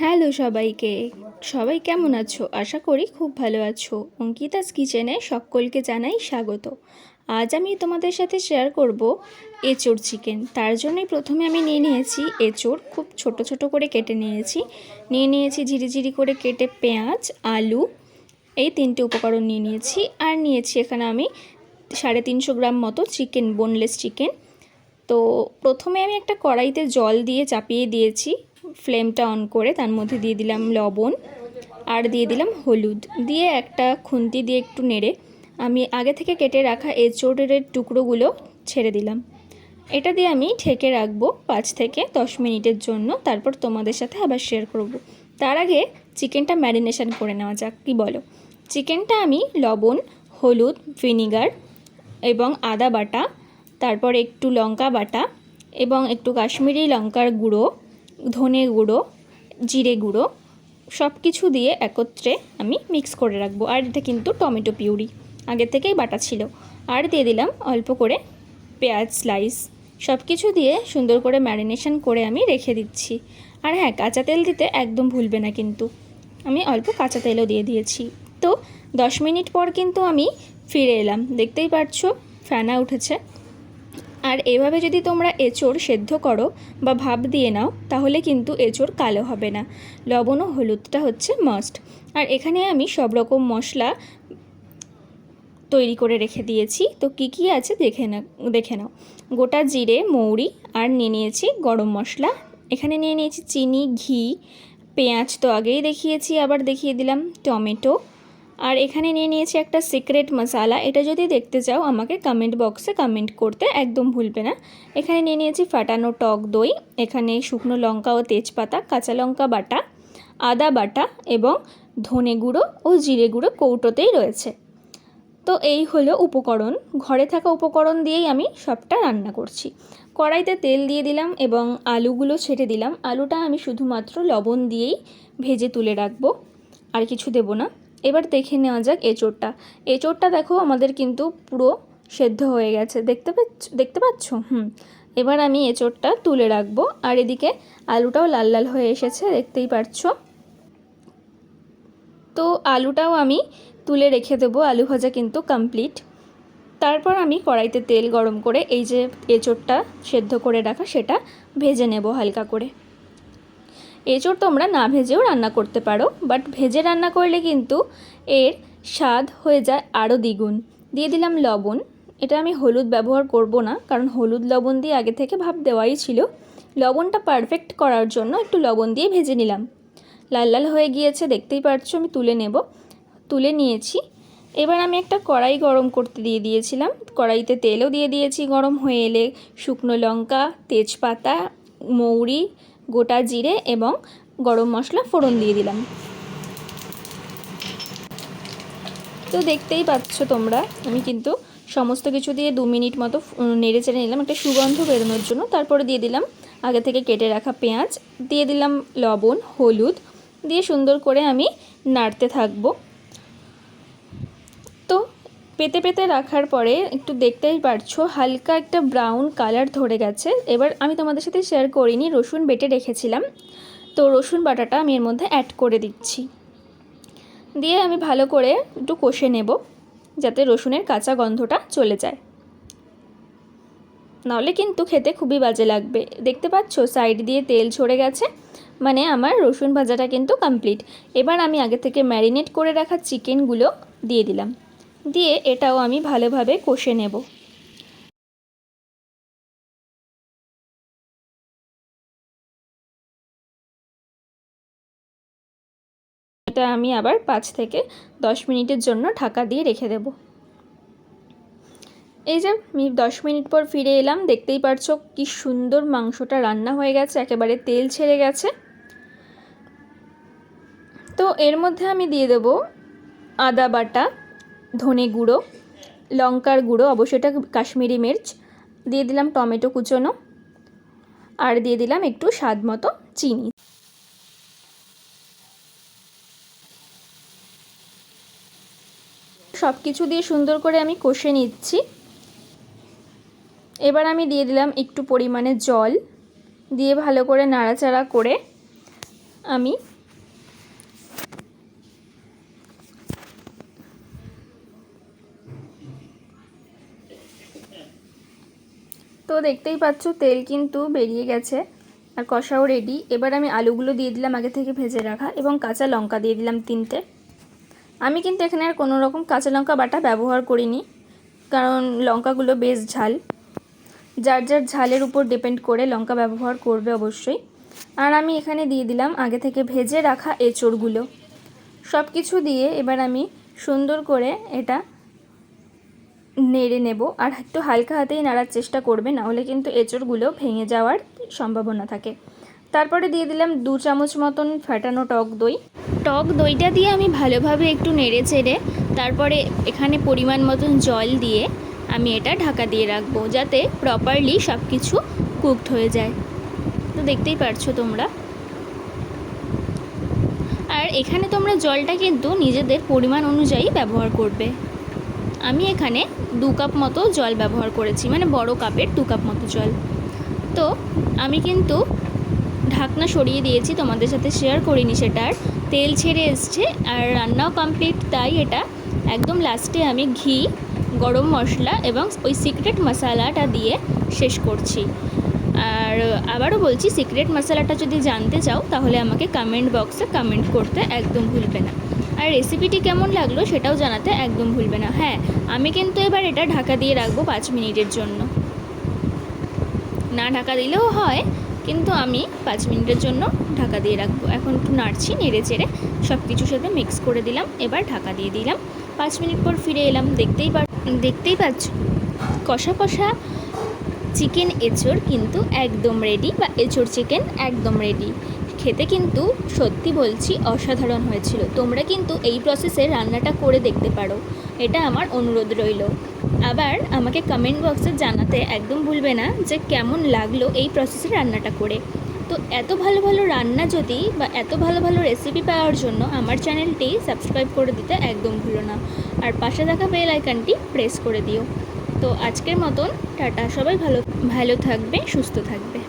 Hello সবাইকে। সবাই কেমন আছো? আশা করি খুব ভালো আছো। অঙ্কিতাস কিচেনে সকলকে জানাই স্বাগত। আজ আমি তোমাদের সাথে শেয়ার করব এঁচোড় চিকেন তার জন্যই প্রথমে আমি নিয়ে নিয়েছি এঁচোড়। খুব ছোট ছোট করে কেটে নিয়েছি। নিয়ে নিয়েছি ঝিরিঝিরি করে কেটে পেঁয়াজ, আলু। এই তিনটে উপকরণ নিয়ে নিয়েছি। আর নিয়েছি এখানে আমি সাড়ে তিনশো গ্রাম মতো চিকেন বোনলেস চিকেন তো প্রথমে আমি একটা কড়াইতে জল দিয়ে চাপিয়ে দিয়েছি। ফ্লেমটা অন করে তার মধ্যে দিয়ে দিলাম লবণ আর দিয়ে দিলাম হলুদ। দিয়ে একটা খুন্তি দিয়ে একটু নেড়ে আমি আগে থেকে কেটে রাখা এঁচোড়ের টুকরোগুলো ছেড়ে দিলাম। এটা দিয়ে আমি ঢেকে রাখব পাঁচ থেকে দশ মিনিটের জন্য। তারপর তোমাদের সাথে আবার শেয়ার করব। তার আগে চিকেনটা ম্যারিনেশন করে নেওয়া যাক, কী বলো? চিকেনটা আমি লবণ, হলুদ, ভিনিগার এবং আদা বাটা, তারপর একটু লঙ্কা বাটা এবং একটু কাশ্মীরি লঙ্কার গুঁড়ো ধনে গুঁড়ো, জিরে গুঁড়ো সব কিছু দিয়ে একত্রে আমি মিক্স করে রাখব। আর এটা কিন্তু টমেটো পিউরি আগে থেকেই বাটা ছিল। আর দিয়ে দিলাম অল্প করে পেঁয়াজ স্লাইস সব কিছু দিয়ে সুন্দর করে ম্যারিনেশন করে আমি রেখে দিচ্ছি। আর হ্যাঁ কাঁচা তেল দিতে একদম ভুলবে না কিন্তু। আমি অল্প কাঁচা তেলও দিয়ে দিয়েছি। তো দশ মিনিট পর কিন্তু আমি ফিরে এলাম। দেখতেই পাচ্ছ ফ্যানা উঠেছে। আর এভাবে যদি তোমরা এঁচোড় সেদ্ধ করো বা ভাপ দিয়ে নাও, তাহলে কিন্তু এঁচোড় কালো হবে না। লবণ ও হলুদটা হচ্ছে মাস্ট আর এখানে আমি সব রকম মশলা তৈরি করে রেখে দিয়েছি। তো কি কি আছে দেখে না, দেখে নাও। গোটা জিরে, মৌরি আর নিয়ে নিয়েছি গরম মশলা। এখানে নিয়ে নিয়েছি চিনি, ঘি, পেঁয়াজ তো আগেই দেখিয়েছি, আবার দেখিয়ে দিলাম টমেটো। আর এখানে নিয়ে নিয়েছি একটা সিক্রেট মশালা এটা যদি দেখতে চাও, আমাকে কমেন্ট বক্সে কমেন্ট করতে একদম ভুলবে না। এখানে নিয়ে নিয়েছি ফাটানো টক দই, এখানে শুকনো লঙ্কা ও তেজপাতা, কাঁচা লঙ্কা বাটা, আদা বাটা এবং ধনে গুঁড়ো ও জিরে গুঁড়ো কৌটোতেই রয়েছে। তো এই হলো উপকরণ। ঘরে থাকা উপকরণ দিয়েই আমি সবটা রান্না করছি। কড়াইতে তেল দিয়ে দিলাম এবং আলুগুলো ছেড়ে দিলাম। আলুটা আমি শুধুমাত্র লবণ দিয়েই ভেজে তুলে রাখব। আর কিছু দেবো না। এবার দেখে নেওয়া যাক এঁচোড়টা। এঁচোড়টা দেখো আমাদের কিন্তু পুরো সেদ্ধ হয়ে গেছে। দেখতে পাচ্ছ দেখতে পাচ্ছ? হুম। এবার আমি এঁচোড়টা তুলে রাখব। আর এদিকে আলুটাও লাল লাল হয়ে এসেছে, দেখতেই পাচ্ছ তো আলুটাও আমি তুলে রেখে দেবো, আলু ভাজা কিন্তু কমপ্লিট তারপর আমি কড়াইতে তেল গরম করে এই যে এঁচোড়টা সেদ্ধ করে রাখা, সেটা ভেজে নেব হালকা করে। এঁচোড় তোমরা না ভেজেও রান্না করতে পারো বাট ভেজে রান্না করলে কিন্তু এর স্বাদ হয়ে যায় আরও দ্বিগুণ। দিয়ে দিলাম লবণ। এটা আমি হলুদ ব্যবহার করব না, কারণ হলুদ লবণ দিয়ে আগে থেকে ভাব দেওয়াই ছিল। লবণটা পারফেক্ট করার জন্য একটু লবণ দিয়ে ভেজে নিলাম। লাল লাল হয়ে গিয়েছে, দেখতেই পাচ্ছ আমি তুলে নেব। তুলে নিয়েছি। এবার আমি একটা কড়াই গরম করতে দিয়ে দিয়েছিলাম। কড়াইতে তেলও দিয়ে দিয়েছি গরম। হয়ে এলে শুকনো লঙ্কা, তেজপাতা, মৌরি গোটা জিরে এবং গরম মশলা ফোড়ন দিয়ে দিলাম। তো দেখতেই পাচ্ছ তোমরা, আমি কিন্তু সমস্ত কিছু দিয়ে দু মিনিট মতো নেড়ে চেড়ে নিলাম, একটা সুগন্ধ বেরোনোর জন্য। তারপরে দিয়ে দিলাম আগে থেকে কেটে রাখা পেঁয়াজ, দিয়ে দিলাম লবণ, হলুদ, দিয়ে সুন্দর করে আমি নাড়তে থাকব। পেতে পেতে রাখার পরে একটু দেখতেই পারছ, হালকা একটা ব্রাউন কালার ধরে গেছে। এবার আমি তোমাদের সাথে শেয়ার করিনি, রসুন বেটে রেখেছিলাম। তো রসুন বাটাটা আমি এর মধ্যে অ্যাড করে দিচ্ছি। দিয়ে আমি ভালো করে একটু কষে নেব, যাতে রসুনের কাঁচা গন্ধটা চলে যায়। নাহলে কিন্তু খেতে খুবই বাজে লাগবে। দেখতে পাচ্ছ সাইড দিয়ে তেল ছড়ে গেছে। মানে আমার রসুন ভাজাটা কিন্তু কমপ্লিট এবার আমি আগে থেকে ম্যারিনেট করে রাখা চিকেনগুলো দিয়ে দিলাম। দিয়ে এটাও আমি ভালোভাবে কষে নেব। এটা আমি আবার পাঁচ থেকে দশ মিনিটের জন্য ঢাকা দিয়ে রেখে দেব। এই যে আমি দশ মিনিট পর ফিরে এলাম, দেখতেই পারছ কি সুন্দর মাংসটা রান্না হয়ে গেছে, একেবারে তেল ছেড়ে গেছে। তো এর মধ্যে আমি দিয়ে দেব আদা বাটা। ধনে গুঁড়ো, লঙ্কার গুঁড়ো অবশ্যই এটা কাশ্মীরি মির্চ, দিয়ে দিলাম টমেটো কুচোনো, আর দিয়ে দিলাম একটু স্বাদ মতো চিনি। সব কিছু দিয়ে সুন্দর করে আমি কষে নিচ্ছি। এবার আমি দিয়ে দিলাম একটু পরিমাণে জল, দিয়ে ভালো করে নাড়াচাড়া করে আমি তো দেখতেই পাচ্ছ, তেল কিন্তু বেরিয়ে গেছে। আর কষাও রেডি এবার আমি আলুগুলো দিয়ে দিলাম আগে থেকে ভেজে রাখা এবং কাঁচা লঙ্কা দিয়ে দিলাম তিনটে। আমি কিন্তু এখানে আর কোনো রকম কাঁচা লঙ্কা বাটা ব্যবহার করিনি, কারণ লঙ্কাগুলো বেশ ঝাল। যার যার ঝালের উপর ডিপেন্ড করে লঙ্কা ব্যবহার করবে অবশ্যই। আর আমি এখানে দিয়ে দিলাম আগে থেকে ভেজে রাখা এঁচড়গুলো। সব কিছু দিয়ে এবার আমি সুন্দর করে এটা নেড়ে নেব। আর একটু হালকা হাতেই নাড়ার চেষ্টা করবে, না হলে কিন্তু এঁচড়গুলো ভেঙে যাওয়ার সম্ভাবনা থাকে। তারপরে দিয়ে দিলাম দু চামচ মতন ফাটানো টক দই। টক দইটা দিয়ে আমি ভালোভাবে একটু নেড়ে চেড়ে, তারপরে এখানে পরিমাণ মতন জল দিয়ে আমি এটা ঢাকা দিয়ে রাখব, যাতে প্রপারলি সব কিছু কুকড হয়ে যায়। তো দেখতেই পারছ তোমরা। আর এখানে তোমরা জলটা কিন্তু নিজেদের পরিমাণ অনুযায়ী ব্যবহার করবে। আমি এখানে দু কাপ মতো জল ব্যবহার করেছি মানে বড় কাপের দু কাপ মতো জল। তো আমি কিন্তু ঢাকনা সরিয়ে দিয়েছি, তোমাদের সাথে শেয়ার করিনি সেটার তেল ছেড়ে এসছে আর রান্নাও কমপ্লিট তাই এটা একদম লাস্টে আমি ঘি, গরম মশলা এবং ওই সিক্রেট মশালাটা দিয়ে শেষ করছি। আর আবারও বলছি সিক্রেট মশলাটা যদি জানতে চাও, তাহলে আমাকে কমেন্ট বক্সে কমেন্ট করতে একদম ভুলবে না। আর রেসিপিটি কেমন লাগল সেটাও জানাতে একদম ভুলবে না। হ্যাঁ আমি কিন্তু এবার এটা ঢাকা দিয়ে রাখব পাঁচ মিনিটের জন্য। না ঢাকা দিলেও হয়, কিন্তু আমি পাঁচ মিনিটের জন্য ঢাকা দিয়ে রাখব। এখন একটু নাড়ছি, নেড়ে চেড়ে সব কিছুর সাথে মিক্স করে দিলাম, এবার ঢাকা দিয়ে দিলাম। পাঁচ মিনিট পর ফিরে এলাম, দেখতেই পা দেখতেই পাচ্ছ, কষা কষা চিকেন এঁচড় কিন্তু একদম রেডি বা এঁচড় চিকেন একদম রেডি খেতে কিন্তু সত্যি বলছি অসাধারণ হয়েছিল। তোমরা কিন্তু এই প্রসেসে রান্নাটা করে দেখতে পারো। এটা আমার অনুরোধ রইল। আবার আমাকে কমেন্ট বক্সে জানাতে একদম ভুলবে না যে কেমন লাগল এই প্রসেসে রান্নাটা করে। তো এত ভালো ভালো রান্না যদি বা এত ভালো ভালো রেসিপি পাওয়ার জন্য আমার চ্যানেলটি সাবস্ক্রাইব করে দিতে একদম ভুলো না। আর পাশে থাকা বেল আইকনটি প্রেস করে দিও। তো আজকের মতন টাটা। সবাই ভালো ভালো থাকবে, সুস্থ থাকবে।